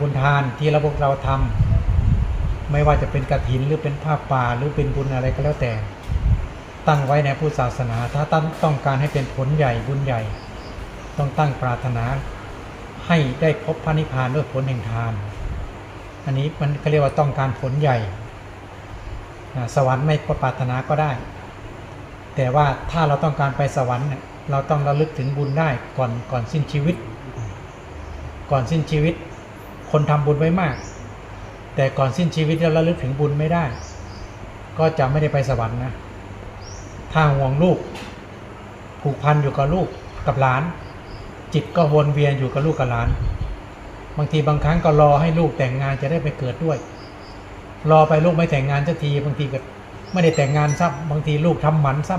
บุญทานที่เราพวกเราทำไม่ว่าจะเป็นกฐินหรือเป็นผ้าป่าหรือเป็นบุญอะไรก็แล้วแต่ ตั้งไว้ในพุทธศาสนา ถ้าตั้งต้องการให้เป็นผลใหญ่บุญใหญ่ ต้องตั้งปรารถนาให้ได้พบพระนิพพานด้วยผลแห่งทาน อันนี้มันก็เรียกว่าต้องการผลใหญ่ สวรรค์ไม่ปรารถนาก็ได้ แต่ว่าถ้าเราต้องการไปสวรรค์เราต้องระลึกถึงบุญได้ก่อนก่อนสิ้นชีวิต ก่อนสิ้นชีวิต คนทำบุญไว้มาก แต่ก่อนสิ้นชีวิตเราระลึกถึงบุญไม่ได้ ก็จะไม่ได้ไปสวรรค์นะถ้าห่วงลูก ผูกพันอยู่กับลูกกับหลาน จิตก็วนเวียนอยู่กับลูกกับหลาน บางทีบางครั้งก็รอให้ลูกแต่งงานจะได้ไปเกิดด้วย รอไปลูกไม่แต่งงานสักทีบางทีก็ไม่ได้แต่งงานซ้ำบางทีลูกทำหมันซ้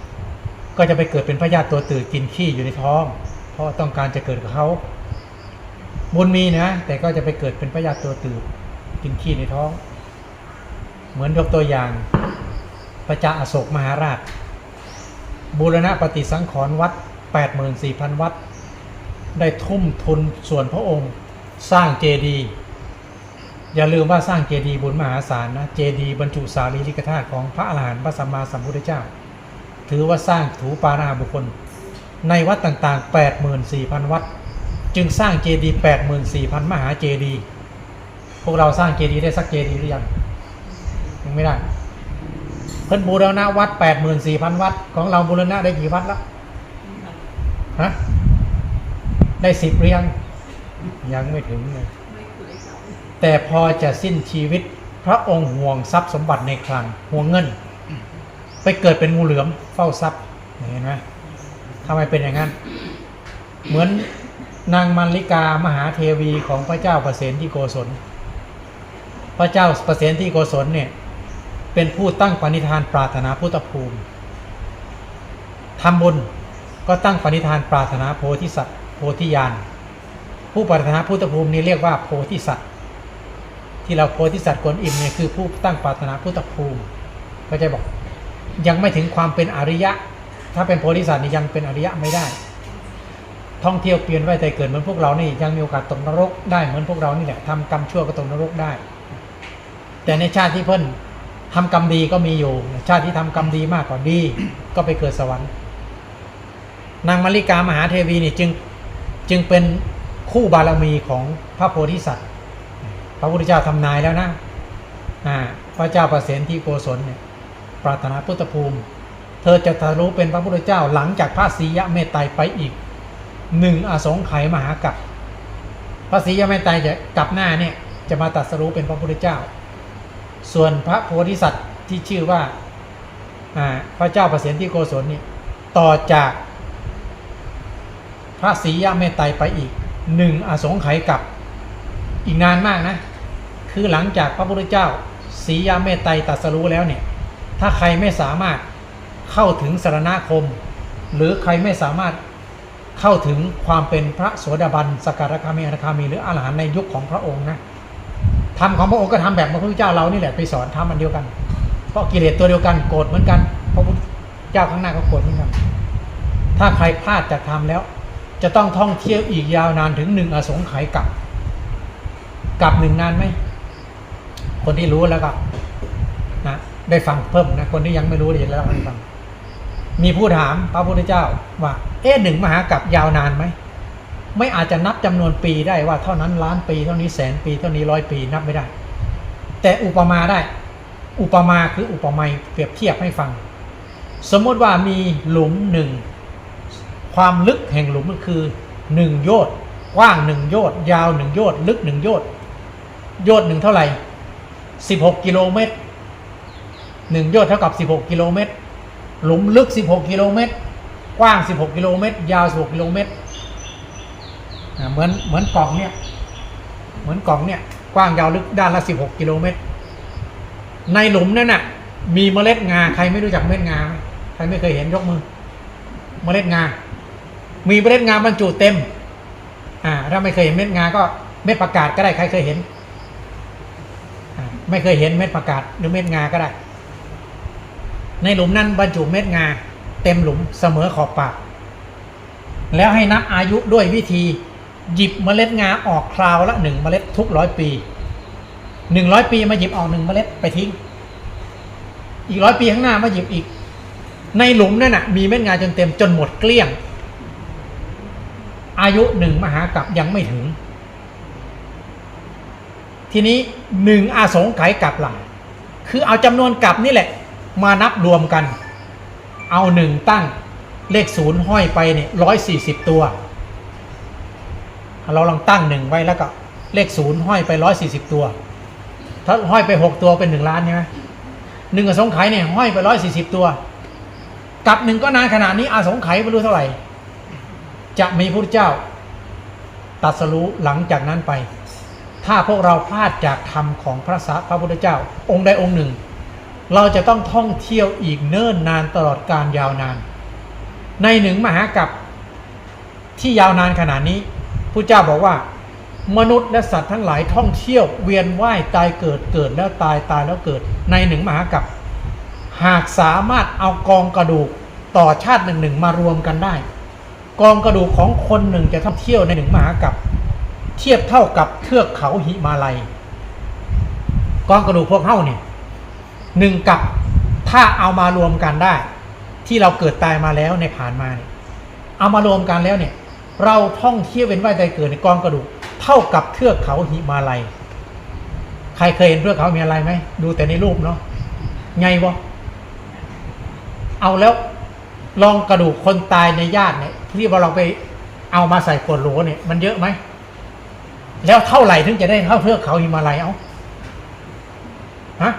ำก็จะไปเกิดเป็นพระญาติตัวตื่นกินขี้อยู่ในท้อง เพราะต้องการจะเกิดกับเขา บุญมีนะ แต่ก็จะไปเกิดเป็นพระญาติตัวตื่นกินขี้ในท้อง เหมือนยกตัวอย่างพระเจ้าอโศกมหาราช บูรณะปฏิสังขรณ์วัด 84,000 วัด ได้ทุ่มทุนส่วนพระองค์สร้างเจดีย์อย่าลืมว่าสร้างเจดีย์บุญมหาศาลนะเจดีย์บรรจุสารีริกธาตุของพระอรหันต์พระสัมมาสัมพุทธเจ้า ถือว่าสร้างถูปาราบุคคล ในวัดต่างๆ 84,000 วัด จึงสร้างเจดีย์84,000มหาเจดีย์พวกเราสร้างเจดีย์ได้สักเจดีย์หรือยังยังไม่ได้ เพิ่นบูรณะวัด84,000วัด ของเราบูรณะได้กี่วัดแล้วฮะได้สิบหรือยังยังไม่ถึงเลยแต่พอจะสิ้นชีวิตพระองค์ห่วงทรัพย์สมบัติในคลังห่วงเงิน ไปเกิดเป็นงูเหลือมเฝ้าทรัพย์เห็นไหมทำไมเป็นอย่างนั้น เหมือน นางมันลิกามหาเทวีของพระเจ้าประเสนที่โกศล พระเจ้าประเสนที่โกศลเนี่ยเป็นผู้ตั้งปณิธานปรารถนาพุทธภูมิทำบุญก็ตั้งปณิธานปรารถนาโพธิสัตว์โพธิญาณผู้ปรารถนาพุทธภูมินี้เรียกว่าโพธิสัตว์ที่เราโพธิสัตว์กวนอิมเนี่ยคือผู้ตั้งปรารถนาพุทธภูมิก็จะบอกยังไม่ถึงความเป็นอริยะ ถ้าเป็นโพธิสัตว์นี่ยังเป็นอริยะไม่ได้ ท่องเที่ยวเปลี่ยนว่ายแต่เกิดเหมือนพวกเรานี่ยังมีโอกาสตกนรกได้เหมือนพวกเรานี่แหละทำกรรมชั่วก็ตกนรกได้ แต่ในชาติที่เพิ่นทำกรรมดีก็มีอยู่ ชาติที่ทำกรรมดีมากกว่าดี ก็ไปเกิดสวรรค์นางมาริกามหาเทวีนี่จึงจึงเป็นคู่บารมีของพระโพธิสัตว์ พระพุทธเจ้าทำนายแล้วนะพระเจ้าประเสนที่โกศลเนี่ยปรารถนาพุทธภูมิ เธอจะทะลุเป็นพระพุทธเจ้าหลังจากพระศียะเมตไตรไปอีก หนึ่งอสงไขยมหากัปพระศรียะเมตไตรจะกลับหน้าเนี่ยจะมาตรัสรู้เป็นพระพุทธเจ้า ส่วนพระโพธิสัตว์ที่ชื่อว่าพระเจ้าประสนที่โกศลนี่ต่อจากพระศรียะเมตไตรไปอีกหนึ่งอสงไขยกับอีกนานมากนะ คือหลังจากพระพุทธเจ้าศรียาเมตไตรตรัสรู้แล้วเนี่ยถ้าใครไม่สามารถเข้าถึงสารณคม หรือใครไม่สามารถ เข้าถึงความเป็นพระโสดาบันสกการคามีอนาคามี หรืออรหันต์ในยุคของพระองค์นะทำของพระองค์ก็ทำแบบพระพุทธเจ้าเรานี่แหละไปสอนทำมันเดียวกัน เพราะกิเลสตัวเดียวกันโกรธเหมือนกันพระพุทธเจ้าข้างหน้าก็โกรธเหมือนกันถ้าใครพลาดจากทำแล้ว จะต้องท่องเที่ยวอีกยาวนานถึงหนึ่งอสงไขยกับกับหนึ่งนานไหมคนที่รู้แล้วก็นะได้ฟังเพิ่มนะคนที่ยังไม่รู้เดี๋ยวเล่าให้ฟัง มีผู้ถามพระพุทธเจ้าว่า เอ๊ะหนึ่งมหากลับยาวนานไหม ไม่อาจจะนับจำนวนปีได้ว่าเท่านั้นล้านปีเท่านี้แสนปีเท่านี้ร้อยปีนับไม่ได้ แต่อุปมาได้ อุปมาคืออุปไมยเปรียบเทียบให้ฟัง สมมติว่ามีหลุมหนึ่งความลึกแห่งหลุมก็คือหนึ่งโยชน์กว้างหนึ่งโยชน์ยาวหนึ่งโยชน์ลึกหนึ่งโยชน์โยชน์หนึ่งเท่าไหร่สิบหกกิโลเมตรหนึ่งโยชน์เท่ากับสิบหกกิโลเมตร หลุมลึกสิบหกกิโลเมตร กว้างสิบหกกิโลเมตร ยาวสิบหกกิโลเมตรเหมือนเหมือนกล่องเนี่ย เหมือนกล่องเนี่ย กว้างยาวลึกด้านละสิบหกกิโลเมตร ในหลุมนั่นน่ะ มีเมล็ดงา ใครไม่รู้จักเมล็ดงาไหมใครไม่เคยเห็นยกมือ เมล็ดงา มีเมล็ดงาบรรจุเต็ม อ่า ถ้าไม่เคยเห็นเมล็ดงา ก็เม็ดประกาศก็ได้ ใครเคยเห็น ไม่เคยเห็นเม็ดประกาศหรือเม็ดงา ก็ได้ ในหลุมนั้นบรรจุเม็ดงา เต็มหลุมเสมอขอบปาก แล้วให้นับอายุด้วยวิธีหยิบเมล็ดงาออกคราวละหนึ่งเมล็ดทุกร้อยปีหนึ่งร้อยปีมาหยิบออกหนึ่งเมล็ดไปทิ้ง อีกร้อยปีข้างหน้ามาหยิบอีก ในหลุมนั่นน่ะมีเม็ดงาจนเต็มจนหมดเกลี้ยง อายุหนึ่งมหากรัปยังไม่ถึง ทีนี้หนึ่งอาสงไขยกลับหลังคือเอาจำนวนกลับนี่แหละ มานับรวมกัน เอาหนึ่งตั้งเลขศูนย์ห้อยไปเนี่ยร้อยสี่สิบตัว เราลองตั้งหนึ่งไว้แล้วก็เลขศูนย์ห้อยไปร้อยสี่สิบตัว ถ้าห้อยไปหกตัวเป็นหนึ่งล้านใช่ไหมหนึ่งอาสงไขยเนี่ยห้อยไปร้อยสี่สิบตัวกับหนึ่งก็นานขนาดนี้อาสงไขยไม่รู้เท่าไหร่ จะมีพระพุทธเจ้าตรัสรู้หลังจากนั้นไป ถ้าพวกเราพลาดจากธรรมของพระสัพระพุทธเจ้า องค์ใดองค์หนึ่ง เราจะต้องท่องเที่ยวอีกเนิ่นนานตลอดการยาวนาน ในหนึ่งมหากับที่ยาวนานขนาดนี้พระเจ้าบอกว่า มนุษย์และสัตว์ทั้งหลายท่องเที่ยวเวียนว่ายตายเกิดเกิดแล้วตายตายแล้วเกิด ในหนึ่งมหากับหากสามารถเอากองกระดูกต่อชาติหนึ่งหนึ่งมารวมกันได้ กองกระดูกของคนหนึ่งจะท่องเที่ยวในหนึ่งมหากับเทียบเท่ากับเทือกเขาหิมาลัย กองกระดูกพวกเฮ้าเนี่ย หนึ่งกับถ้าเอามารวมกันได้ ที่เราเกิดตายมาแล้วในผ่านมาเนี่ยเอามารวมกันแล้วเนี่ย เราท่องเที่ยวเป็นว่ายตายเกิดในกองกระดูกเท่ากับเทือกเขาหิมาลัย ใครเคยเห็นเทือกเขาหิมาลัยไหมดูแต่ในรูปเนาะไงวะเอาแล้วลองกระดูกคนตายในญาติเนี่ยที่ว่าเราไปเอามาใส่ขวดโหลเนี่ยมันเยอะไหมแล้วเท่าไหร่ถึงจะได้เท่าเทือกเขาหิมาลัยเอาฮะ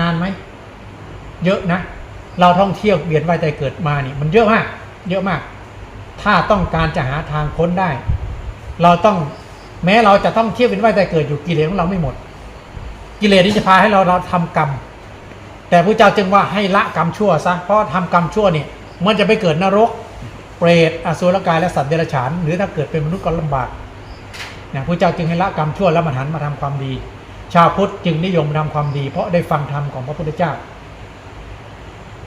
นานไหม เยอะนะ เราท่องเที่ยวเบียนว่ายใจเกิดมานี่มันเยอะมาก เยอะมาก ถ้าต้องการจะหาทางพ้นได้ เราต้องแม้เราจะต้องเที่ยวเป็นว่ายใจเกิดอยู่กิเลสของเราไม่หมด กิเลสนี้จะพาให้เราเราทำกรรม แต่พระเจ้าจึงว่าให้ละกรรมชั่วซะ เพราะทำกรรมชั่วเนี่ยมันจะไปเกิดนรก เปรต อสุรกาย และสัตว์เดรัจฉาน หรือถ้าเกิดเป็นมนุษย์ก็ลำบากนะพระเจ้าจึงให้ละกรรมชั่วแล้วมาหันมาทำความดี ชาวพุทธจึงนิยมทำความดี เพราะได้ฟังธรรมของพระพุทธเจ้า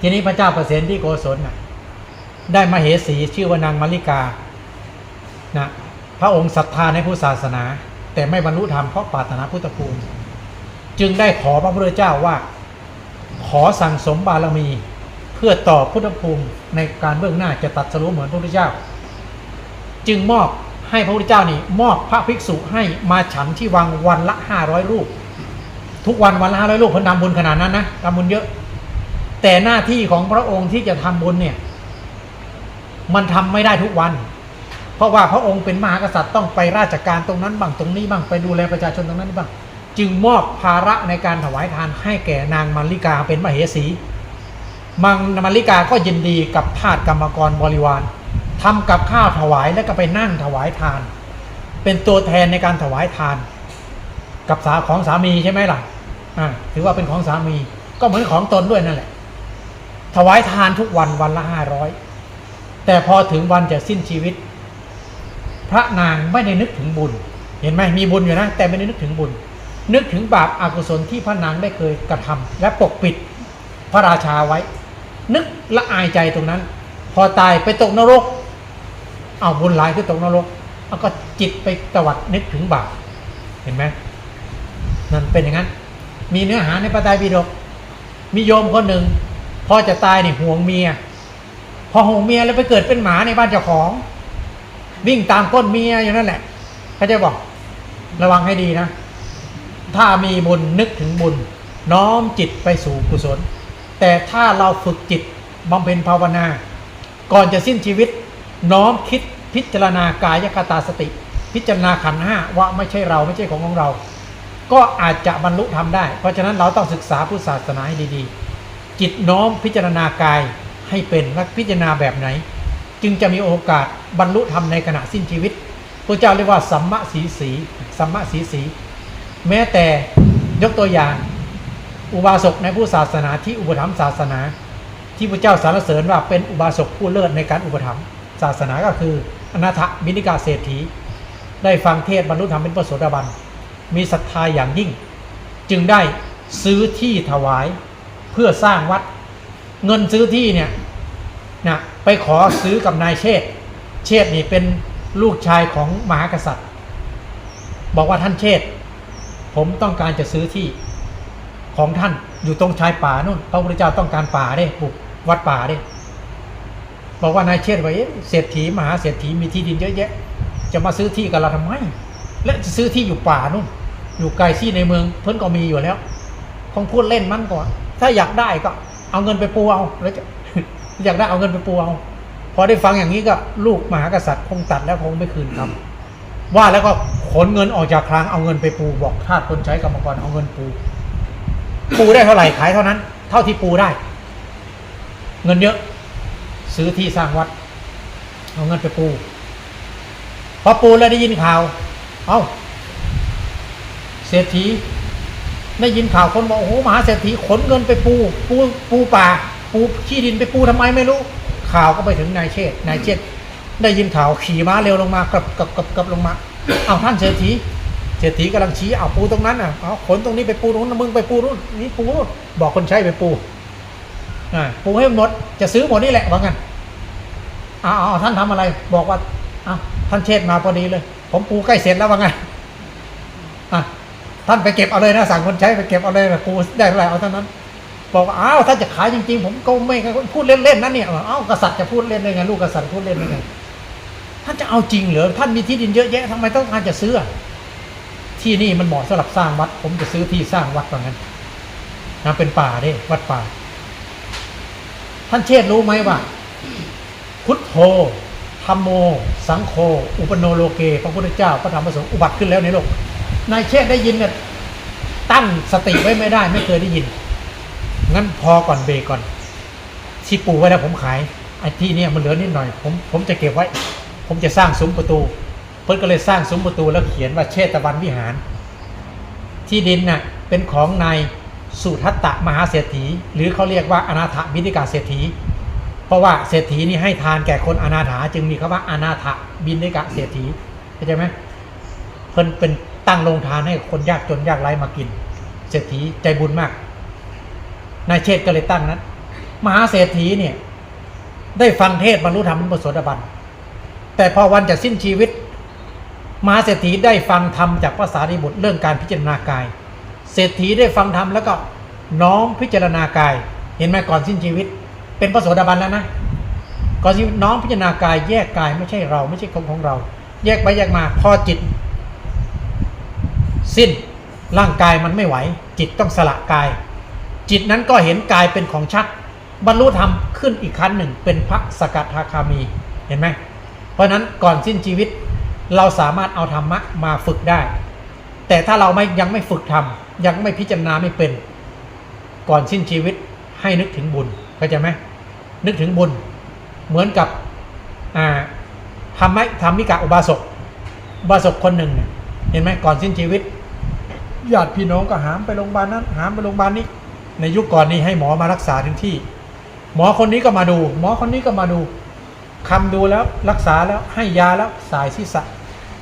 ทีนี้พระเจ้าประเสนที่โกศลนะได้มาเหสีชื่อว่านางมาริกานะพระองค์ศรัทธาในพุทธศาสนา แต่ไม่บรรลุธรรมเพราะปรารถนาพุทธภูมิ จึงได้ขอพระพุทธเจ้าว่า ขอสั่งสมบารมีเพื่อต่อพุทธภูมิในการเบื้องหน้าจะตัดสรู้เหมือนพระพุทธเจ้า จึงมอบ ให้พระพุทธเจ้านี่มอบพระภิกษุให้มาฉันที่วังวันละห้าร้อยรูป ทุกวันวันละห้าร้อยรูปเพิ่นทำบุญขนาดนั้นนะทำบุญเยอะ แต่หน้าที่ของพระองค์ที่จะทำบุญเนี่ย มันทำไม่ได้ทุกวัน เพราะว่าพระองค์เป็นมหากษัตริย์ต้องไปราชการตรงนั้นบ้างตรงนี้บ้างไปดูแลประชาชนตรงนั้นบ้าง จึงมอบภาระในการถวายทานให้แก่นางมาริกาเป็นมเหสีมังมาริกาก็ยินดีกับทาสกรรมกรบริวาร ทำกับข้าวถวายแล้วก็ไปนั่งถวายทาน เป็นตัวแทนในการถวายทาน กับสาของสามีใช่ไหมล่ะอ่าถือว่าเป็นของสามี ก็เหมือนของตนด้วยนั่นแหละ ถวายทานทุกวันวันละห้าร้อยแต่พอถึงวันจะสิ้นชีวิต พระนางไม่ได้นึกถึงบุญ เห็นไหมมีบุญอยู่นะ แต่ไม่ได้นึกถึงบุญ นึกถึงบาปอากุศลที่พระนางได้เคยกระทำและปกปิดพระราชาไว้ นึกละอายใจตรงนั้น พอตายไปตกนรก เอาบุญหลายคือตกนรกเอาก็จิตไปตวัดนึกถึงบาปเห็นไหมนั่นเป็นอย่างนั้น มีเนื้อหาในพระไตรปิฎกมีโยมคนหนึ่งพอจะตายเนี่ยห่วงเมีย พอห่วงเมียแล้วไปเกิดเป็นหมาในบ้านเจ้าของ วิ่งตามก้นเมียอย่างนั้นแหละเขาจะบอกระวังให้ดีนะ ถ้ามีบุญนึกถึงบุญ น้อมจิตไปสู่กุศล แต่ถ้าเราฝึกจิตบำเพ็ญภาวนา ก่อนจะสิ้นชีวิต น้อมคิดพิจารณากายคตาสติ พิจารณาขันห้าว่าไม่ใช่เราไม่ใช่ของของเรา ก็อาจจะบรรลุธรรมได้ เพราะฉะนั้นเราต้องศึกษาพุทธศาสนาให้ดีๆ จิตน้อมพิจารณากายให้เป็นและพิจารณาแบบไหน จึงจะมีโอกาสบรรลุธรรมในขณะสิ้นชีวิตพระเจ้าเรียกว่าสัมมาสีสีสัมมาสีสีแม้แต่ยกตัวอย่าง อุบาสกในผู้ศาสนาที่อุปถัมภ์ศาสนา ที่พระเจ้าสรรเสริญว่าเป็นอุบาสกผู้เลิศในการอุปถัมภ์ ศาสนาก็คืออนาถบินิกาเศรษฐี ได้ฟังเทศบรรลุธรรมเป็นพระโสดาบัน มีศรัทธาอย่างยิ่ง จึงได้ซื้อที่ถวายเพื่อสร้างวัด เงินซื้อที่เนี่ยนะไปขอซื้อกับนายเชษเชษนี่เป็นลูกชายของมหากษัตริย์ บอกว่าท่านเชษผมต้องการจะซื้อที่ของท่านอยู่ตรงชายป่านู่นพระพุทธเจ้าต้องการป่าเด้ปลูกวัดป่าเด้ บอกว่านายเชษฐ์ว่าเอ๊ะเศรษฐีมหาเศรษฐีมีที่ดินเยอะแยะ จะมาซื้อที่กับเราทำไม และจะซื้อที่อยู่ป่านู่นอยู่ไกลที่ในเมืองเพิ่นก็มีอยู่แล้วคงพูดเล่นมันก่อนถ้าอยากได้ก็เอาเงินไปปูเอาแล้วจะอยากได้เอาเงินไปปูเอาพอได้ฟังอย่างนี้ก็ลูกมหากษัตริย์คงตัดแล้วคงไม่คืนคำว่าแล้วก็ขนเงินออกจากคลังเอาเงินไปปูบอกทาสคนใช้กรรมกรเอาเงินปู ปูได้เท่าไหร่ขายเท่านั้น เท่าที่ปูได้ เงินเยอะ ซื้อที่สร้างวัด เอาเงินไปปูพอปูแล้วได้ยินข่าว เอา้าเศรษฐีได้ยินข่าวคนบอกโอ้โหมหาเศรษฐีขนเงินไปปู ปูปูป่า ปูที่ดินไปปูทำไมไม่รู้ ข่าวก็ไปถึงนายเชษนายเชษได้ยินข่าวขี่ม้าเร็วลงมากับกับกับกับลงมา เอาท่านเศรษฐีเศรษฐีกำลังชี้เอาปูตรงนั้นอะเอาขนตรงนี้ไปปูนู้นมึงไปปูนู่นนี่ปูนู่นบอกคนใช้ไปปู ปูให้หมด จะซื้อหมดนี่แหละว่างั้นอาเอาเอาท่านทำอะไร บอกว่าอะท่านเชษมาพอดีเลย ผมปูใกล้เสร็จแล้วว่างั้นอะท่านไปเก็บเอาเลยนะสั่งคนใช้ไปเก็บเอาเลยนะปูได้เท่าไหร่เอาเท่านั้น บอกว่าอ้าวถ้าจะขายจริงๆ ผมก็ไม่พูดเล่นๆนั่นเนี่ยอ้าวกษัตริย์จะพูดเล่นได้ไงลูกกษัตริย์พูดเล่นได้ไงท่านจะเอาจริงเหรอท่านมีที่ดินเยอะแยะทำไมต้องการจะซื้อ ที่นี่มันเหมาะสำหรับสร้างวัด ผมจะซื้อที่สร้างวัดว่างั้นนะเป็นป่าเด้วัดป่า ท่านเชษรู้ไหมว่า พุทโธธรรมโม สังโฆอุปโนโลเก พระพุทธเจ้าพระธรรมพระสงฆ์อุบัติขึ้นแล้วในโลกนายเชษได้ยินเนี่ยตั้งสติไว้ไม่ได้ไม่เคยได้ยิน งั้นพอก่อนเบรกก่อนที่ปูไว้แล้วผมขายไอ้ที่เนี่ยมันเหลือนิดหน่อย ผมผมจะเก็บไว้ ผมจะสร้างซุ้มประตู เพิ่นก็เลยสร้างซุ้มประตูแล้วเขียนว่าเชตวันวิหาร ที่ดินน่ะเป็นของนาย สุทัตตะมหาเศรษฐี หรือเขาเรียกว่าอนาถบิณิกาเศรษฐี เพราะว่าเศรษฐีนี่ให้ทานแก่คนอนาถาจึงมีคำว่าอนาถบิณิกาเศรษฐีเข้าใจไหมเพิ่นเป็นตั้งโรงทานให้คนยากจนยากไร้มากิน เศรษฐีใจบุญมากนายเชษก็เลยตั้งนั้นมหาเศรษฐีเนี่ยได้ฟังเทศบรรลุธรรมเป็นบทโสดบันแต่พอวันจะสิ้นชีวิต มหาเศรษฐีได้ฟังธรรมจากภาษาดิบุตรเรื่องการพิจารณากาย เศรษฐีได้ฟังธรรมแล้วก็น้อมพิจารณากาย เห็นไหมก่อนสิ้นชีวิต เป็นพระโสดาบันแล้วนะก่อนสิ้นน้อมพิจารณากายแยกกายไม่ใช่เราไม่ใช่ของของเรา แยกไปแยกมาพอจิต สิ้นร่างกายมันไม่ไหว จิตต้องสละกาย จิตนั้นก็เห็นกายเป็นของชัด บรรลุธรรมขึ้นอีกขั้นหนึ่ง เป็นพระสกัทาคามีเห็นไหมเพราะนั้นก่อนสิ้นชีวิตเราสามารถเอาธรรมะมาฝึกได้ แต่ถ้าเราไม่ยังไม่ฝึกทำ ยังไม่พิจารณาไม่เป็น ก่อนสิ้นชีวิตให้นึกถึงบุญเข้าใจไหมนึกถึงบุญ เหมือนกับอ่าทำไหมทำมิกะอุบาสกอุบาสกคนหนึ่งเห็นไหมก่อนสิ้นชีวิตญาติพี่น้องก็หามไปโรงพยาบาลนั้น หามไปโรงพยาบาลนี้ ในยุคก่อนนี้ให้หมอมารักษาถึงที่ หมอคนนี้ก็มาดู หมอคนนี้ก็มาดูคำดูแล้วรักษาแล้วให้ยาแล้วสายศีรษะ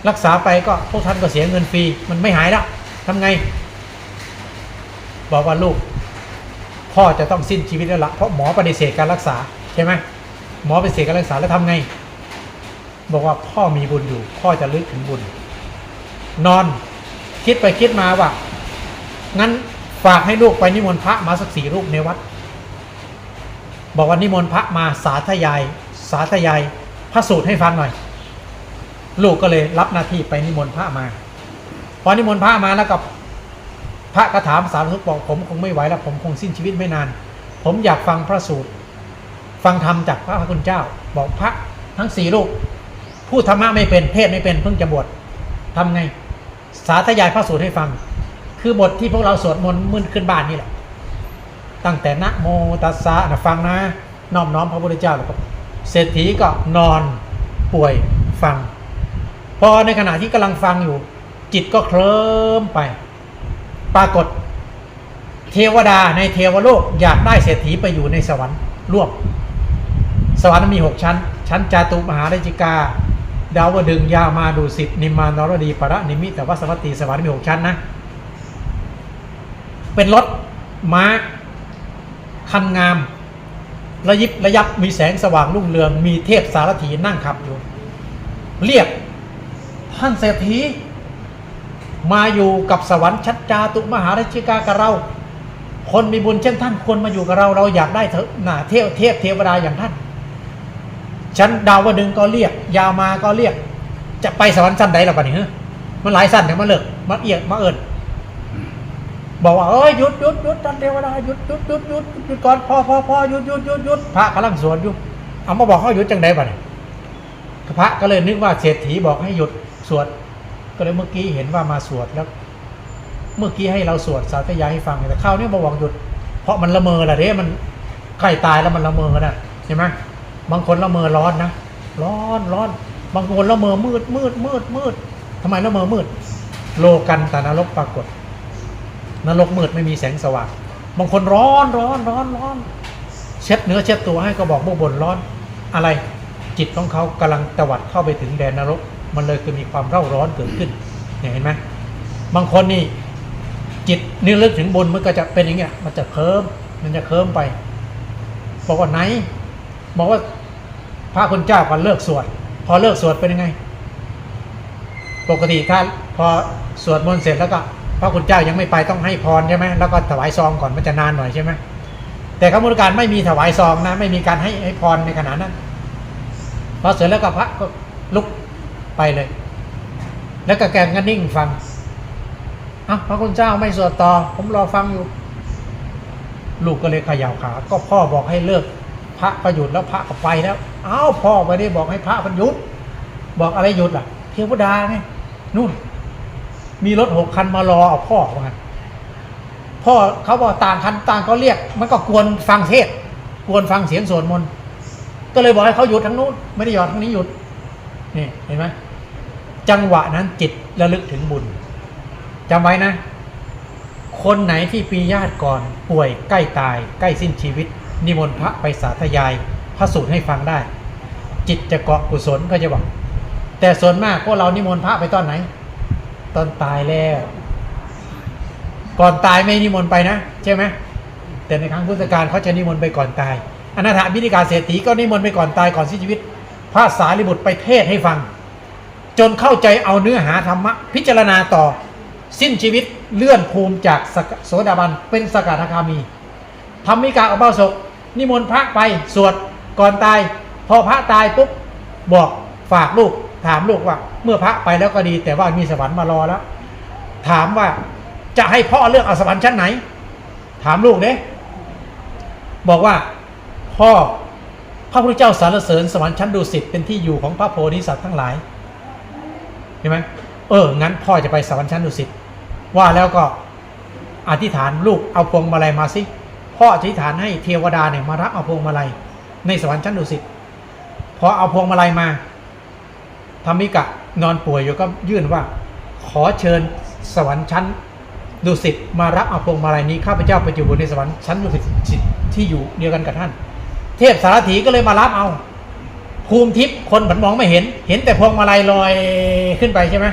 รักษาไปก็พวกท่านก็เสียเงินฟรีมันไม่หายแล้วทำไง บอกว่าลูก พ่อจะต้องสิ้นชีวิตแล้วละเพราะหมอปฏิเสธการรักษาใช่ไหมหมอปฏิเสธการรักษาแล้วทำไง บอกว่าพ่อมีบุญอยู่ พ่อจะลึกถึงบุญ นอนคิดไปคิดมาว่างั้นฝากให้ลูกไปนิมนต์พระมาสักสี่รูปในวัด บอกว่านิมนต์พระมาสาธยาย สาธยายพระสูตรให้ฟังหน่อย ลูกก็เลยรับหน้าที่ไปนิมนต์พระมา พอนิมนต์พระมาแล้วกับ พระก็ถามสารีบุตรบอกผมคงไม่ไหวแล้วผมคงสิ้นชีวิตไม่นาน ผมอยากฟังพระสูตร ฟังธรรมจากพระคุณเจ้า บอกพระทั้งสี่รูปพูดธรรมะไม่เป็นเทศไม่เป็นเพิ่งจะบวชทำไง สาธยายพระสูตรให้ฟัง คือบทที่พวกเราสวดมนต์มึนขึ้นบ้านนี่แหละ ตั้งแต่นะโมตัสสะนะฟังนะน้อมน้อมพระพุทธเจ้าแล้วก็เศรษฐีก็นอนป่วยฟัง พอในขณะที่กำลังฟังอยู่ จิตก็เคลิ้มไป ปรากฏเทวดาในเทวโลกอยากได้เศรษฐีไปอยู่ในสวรรค์ร่วม สวรรค์มีหกชั้น ชั้นจาตุมหาราชิกา ดาวดึงยามาดูสิตนิมานรดีประนิมิตแต่ว่าสวัสติสวรรค์มีหกชั้นนะ เป็นรถม้าคันงาม ระยิบระยับมีแสงสว่างรุ่งเรือง มีเทพสารถีนั่งขับอยู่ เรียกท่านเศรษฐี มาอยู่กับสวรรค์ชัดจาตุมหาราชิกากับเรา คนมีบุญเช่นท่านควรมาอยู่กับเราเราอยากได้เถอะหนาเทพเทพเทวดาอย่างท่านฉันดาวดึงก็เรียก ยามาก็เรียก จะไปสวรรค์ชั้นใดล่ะปะนี่ฮะมันหลายสั้นเดี๋ยวมาเลิกมาเอียดมาเอิญบอกว่าเอ้ยหยุดหยุดหยุดท่านเทวดาหยุดหยุดหยุดหยุดหยุดก่อนพอพอพอหยุดหยุดหยุดหยุดพระกำลังสวดอยู่เอามาบอกเขาหยุดจังใดปะเนี่ยพระก็เลยนึกว่าเศรษฐีบอกให้หยุดสวด ก็เลยเมื่อกี้เห็นว่ามาสวดแล้ว เมื่อกี้ให้เราสวดสาธยายให้ฟังแต่คราวนี้มาบอกหยุด เพราะมันละเมอละเด้มันใกล้ตายแล้วมันละเมอนะเห็นไหมบางคนละเมอร้อนนะร้อนร้อน บางคนละเมอมืดมืดมืดมืดทำไมละเมอมืด โลกันตานรกปรากฏนรกมืดไม่มีแสงสว่างบางคนร้อนร้อนร้อนร้อนเช็ดเนื้อเช็ดตัวให้ก็บอกโบกบนร้อน อะไร จิตของเขากำลังตวัดเข้าไปถึงแดนนรก มันเลยคือมีความเร่าร้อนเกิดขึ้นเห็นไหมบางคนนี่จิตนึกลึกถึงบุญมันก็จะเป็นอย่างเงี้ย มันจะเคิมมันจะเคิมไปบอกว่าไหน บอกว่าพระคุณเจ้าก่อนเลิกสวด พอเลิกสวดเป็นยังไง ปกติถ้าพอสวดมนต์เสร็จแล้วก็พระคุณเจ้ายังไม่ไปต้องให้พรใช่ไหมแล้วก็ถวายซองก่อนมันจะนานหน่อยใช่ไหมแต่ขบวนการไม่มีถวายซองนะ ไม่มีการให้ให้พรในขณะนั้นพอเสร็จแล้วก็พระก็ลุก ไปเลย แล้วก็แกงก็นิ่งฟังเอ้าพระคุณเจ้าไม่สวดต่อ ผมรอฟังอยู่ ลูกก็เลยขย่าขา ก็พ่อบอกให้เลิก พระก็หยุดแล้วพระก็ไปแล้วเอ้าพ่อไม่ได้บอกให้พระมันหยุดบอกอะไรหยุดล่ะ เทวดาไงนู่น มีรถหกคันมารอเอาพ่อมาพ่อเขาบอกต่างคันต่างก็เรียก มันก็กวนฟังเทศ กวนฟังเสียงสวดมนต์ก็เลยบอกให้เขาหยุดทั้งนู้น ไม่ได้หยอดทั้งนี้หยุด นี่เห็นไหมจังหวะนั้นจิตระลึกถึงบุญจำไว้นะ คนไหนที่ปีญาติก่อนป่วยใกล้ตาย ใกล้สิ้นชีวิต นิมนต์พระไปสาธยายพระสูตรให้ฟังได้ จิตจะเกาะกุศลก็จะบอกแต่ส่วนมากพวกเรานิมนต์พระไปตอนไหน ตอนตายแล้ว ก่อนตายไม่นิมนต์ไปนะใช่ไหมแต่ในครั้งพุทธกาลเขาจะนิมนต์ไปก่อนตายอนาถาบิณิกาเศรษฐีก็นิมนต์ไปก่อนตายก่อนสิ้นชีวิต พระสารีบุตรไปเทศให้ฟัง จนเข้าใจเอาเนื้อหาธรรมะ พิจารณาต่อ สิ้นชีวิตเลื่อนภูมิจากสกโสดาบันเป็นสกทาคามีทำมิกาอเบาศกนิมนต์พระไปสวดก่อนตาย พอพระตายปุ๊บบอกฝากลูกถามลูกว่า เมื่อพระไปแล้วก็ดี แต่ว่ามีสวรรค์มารอแล้ว ถามว่าจะให้พ่อเลือกเอาสวรรค์ชั้นไหน ถามลูกเด้บอกว่าพ่อ พระพุทธเจ้าสรรเสริญสวรรค์ชั้นดุสิตเป็นที่อยู่ของพระโพธิสัตว์ทั้งหลายเห็นไหมเอองั้นพ่อจะไปสวรรค์ชั้นดุสิตว่าแล้วก็อธิษฐานลูกเอาพวงมาลัยมาสิพ่ออธิษฐานให้เทวดาเนี่ยมารับเอาพวงมาลัยในสวรรค์ชั้นดุสิตพอเอาพวงมาลัยมาธรรมิกะนอนป่วยอยู่ก็ยื่นว่า ขอเชิญสวรรค์ชั้นดุสิตมารับเอาพวงมาลัยนี้ข้าพเจ้าไปอยู่บนในสวรรค์ชั้นดุสิตที่อยู่เดียวกันกับท่าน ทพสารถีก็เลยมารับเอา ภูมิทิพย์คนผันมองไม่เห็น เห็นแต่พวงมาลัยลอยขึ้นไปใช่ไหม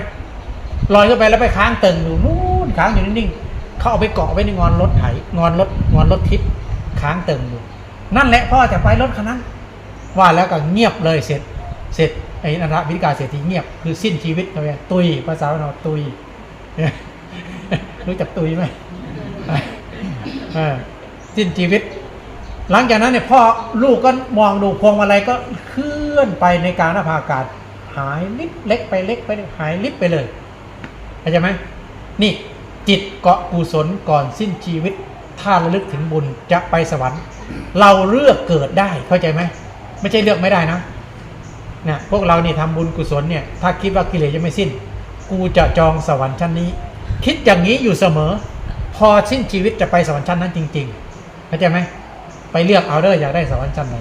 ลอยขึ้นไปแล้วไปค้างเติ่งอยู่นู่นค้างอยู่นิ่งๆเขาเอาไปเกาะไว้ในงอนรถไถงอนรถงอนรถทิพย์ค้างเติ่งอยู่ นั่นแหละพ่อจะไปรถคันนั้น ว่าแล้วก็เงียบเลยเสร็จ เสร็จไอ้นันทวิกาเศรษฐีเงียบคือสิ้นชีวิตเลยตุยภาษาเราตุยรู้จักตุยไหมสิ้นชีวิต หลังจากนั้นเนี่ยพ่อลูกก็มองดูพวงมาลัยก็เคลื่อนไปในการอภากาศ หายลิบเล็กไปเล็กไปหายลิบไปเลยเข้าใจไหมนี่จิตเกาะกุศลก่อนสิ้นชีวิต ถ้าระลึกถึงบุญจะไปสวรรค์ เราเลือกเกิดได้เข้าใจไหมไม่ใช่เลือกไม่ได้นะเนี่ยพวกเรานี่ทำบุญกุศลเนี่ยถ้าคิดว่ากิเลสยังไม่สิ้น กูจะจองสวรรค์ชั้นนี้ คิดอย่างนี้อยู่เสมอ พอสิ้นชีวิตจะไปสวรรค์ชั้นนั้นจริงๆเข้าใจไหม ไปเลือกเอาเด้ออยากได้สวรรค์ชั้นไหน